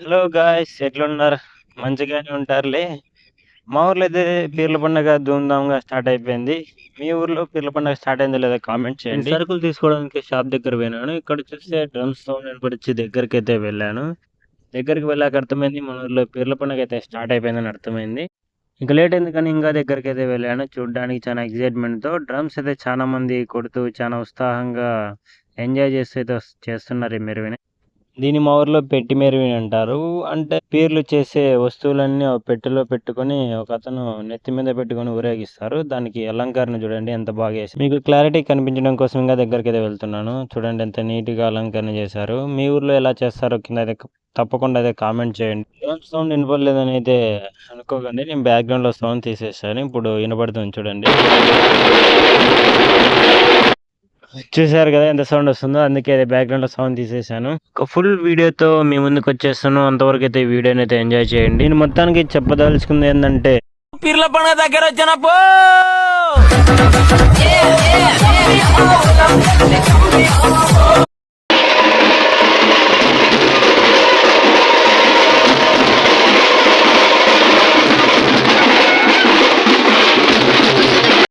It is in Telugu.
హలో గాయ్స్ ఎట్లున్నారు? మంచిగానే ఉంటారులే. మా ఊర్లో అయితే పీర్ల పండుగ ధూమ్ధామ్గా స్టార్ట్ అయిపోయింది. మీ ఊర్లో పీర్ల పండుగ స్టార్ట్ అయిందో లేదో కామెంట్ చేయండి. సరుకులు తీసుకోవడానికి షాప్ దగ్గర పోయినాను. ఇక్కడ చూస్తే డ్రమ్స్ సౌండ్ వినపడిచ్చి దగ్గరికి అయితే వెళ్ళాను. దగ్గరికి వెళ్ళాక అర్థమైంది మన ఊర్లో పీర్ల పండుగ అయితే స్టార్ట్ అయిపోయిందని అర్థమైంది. ఇంకా లేట్ అయింది కానీ ఇంకా దగ్గరికి అయితే వెళ్ళాను. చూడడానికి చాలా ఎక్సైట్మెంట్తో డ్రమ్స్ అయితే చాలా మంది కొడుతూ చాలా ఉత్సాహంగా ఎంజాయ్ చేస్తూ అయితే చేస్తున్నారు ఈ మెరువిని. దీని మా ఊర్లో పెట్టి మెరువిని అంటారు. అంటే పీర్లు చేసే వస్తువులన్నీ పెట్టెలో పెట్టుకొని ఒక అతను నెత్తి మీద పెట్టుకొని ఊరేగిస్తారు. దానికి అలంకరణ చూడండి ఎంత బాగా చేసి మీకు క్లారిటీ కనిపించడం కోసం ఇంకా దగ్గరికి అయితే వెళ్తున్నాను. చూడండి ఎంత నీట్గా అలంకరణ చేశారు. మీ ఊర్లో ఎలా చేస్తారో కింద అయితే తప్పకుండా అయితే కామెంట్ చేయండి. సౌండ్ వినపడలేదని అయితే అనుకోకండి. నేను బ్యాక్గ్రౌండ్లో సౌండ్ తీసేసాను. ఇప్పుడు వినపడుతుంది చూడండి. చూసారు కదా ఎంత సౌండ్ వస్తుందో అందుకే బ్యాక్గ్రౌండ్లో సౌండ్ తీసేసాను ఒక ఫుల్ వీడియోతో మీ ముందుకు వచ్చేస్తాను అంతవరకు అయితే వీడియోని అయితే ఎంజాయ్ చేయండి. నేను మొత్తానికి చెప్పదలుచుకుంది ఏంటంటే పీర్ల పండుగ దగ్గర వచ్చినప్పుడు!